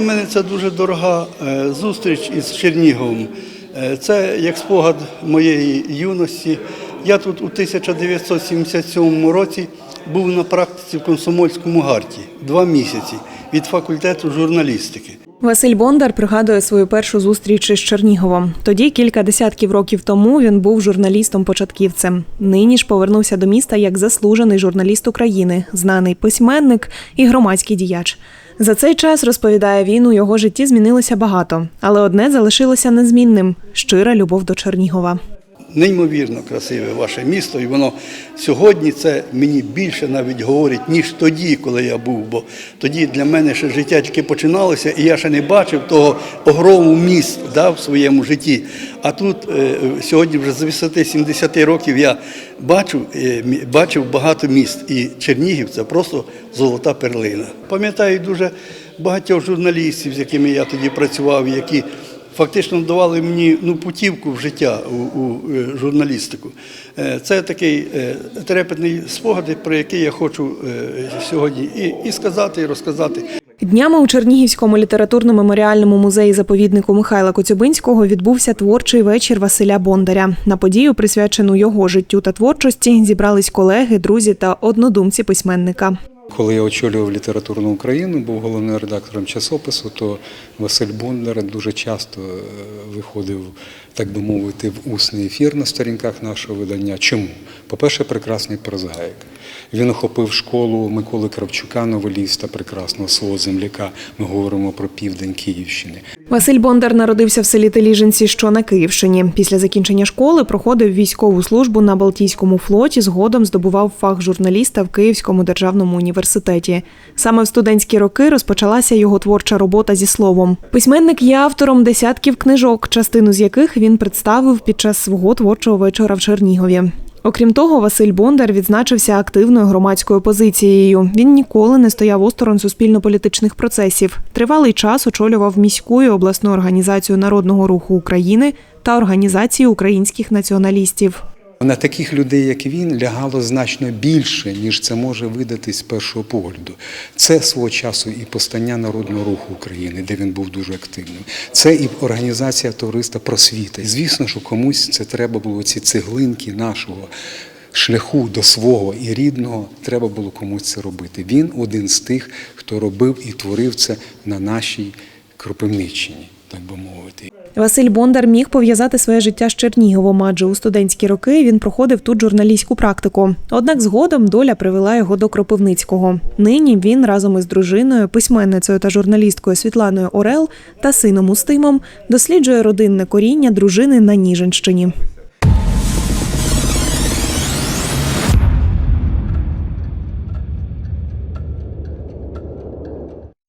мене це дуже дорога е, зустріч із Черніговом. Е, Це як спогад моєї юності. Я тут у 1977 році був на практиці в Комсомольському гарті два місяці від факультету журналістики. Василь Бондар пригадує свою першу зустріч із Черніговом. Тоді, кілька десятків років тому, він був журналістом-початківцем. Нині ж повернувся до міста як заслужений журналіст України, знаний письменник і громадський діяч. За цей час розповідає він, у його житті змінилося багато, але одне залишилося незмінним щира любов до Чернігова. Неймовірно красиве ваше місто, і воно сьогодні це мені більше навіть говорить, ніж тоді, коли я був. Бо тоді для мене ще життя тільки починалося, і я ще не бачив того огрому міст да, в своєму житті. А тут е, сьогодні вже з висоти 70 років я бачу, е, бачив багато міст. І Чернігів це просто золота перлина. Пам'ятаю дуже багатьох журналістів, з якими я тоді працював, які фактично давали мені ну, путівку в життя у, у е, журналістику. Е, Це такий е, трепетний спогади, про який я хочу сьогодні і, і сказати, і розказати. Днями у Чернігівському літературно-меморіальному музеї заповіднику Михайла Коцюбинського відбувся творчий вечір Василя Бондаря. На подію, присвячену його життю та творчості, зібрались колеги, друзі та однодумці письменника. Коли я очолював літературну Україну, був головним редактором часопису, то Василь Бондар дуже часто е, виходив, так би мовити, в усний ефір на сторінках нашого видання. Чому? По-перше, прекрасний прозаїк. Він охопив школу Миколи Кравчука, новеліста, прекрасного свого земляка. Ми говоримо про південь Київщини. Василь Бондар народився в селі Теліжинці, що на Київщині. Після закінчення школи проходив військову службу на Балтійському флоті. Згодом здобував фах журналіста в Київському державному університеті. Саме в студентські роки розпочалася його творча робота зі словом. Письменник є автором десятків книжок, частину з яких він представив під час свого творчого вечора в Чернігові. Окрім того, Василь Бондар відзначився активною громадською позицією. Він ніколи не стояв осторонь суспільно-політичних процесів. Тривалий час очолював міську і обласну організацію народного руху України та організацію українських націоналістів. На таких людей, як він, лягало значно більше, ніж це може видатись з першого погляду. Це свого часу і постання Народного руху України, де він був дуже активним. Це і організація товариства просвіта. І звісно, що комусь це треба було ці цеглинки нашого. Шляху до свого і рідного треба було комусь це робити. Він один з тих, хто робив і творив це на нашій Кропивниччині, так би мовити. Василь Бондар міг пов'язати своє життя з Черніговом, адже у студентські роки він проходив тут журналістську практику. Однак згодом доля привела його до Кропивницького. Нині він разом із дружиною, письменницею та журналісткою Світланою Орел та сином Устимом досліджує родинне коріння дружини на Ніжинщині.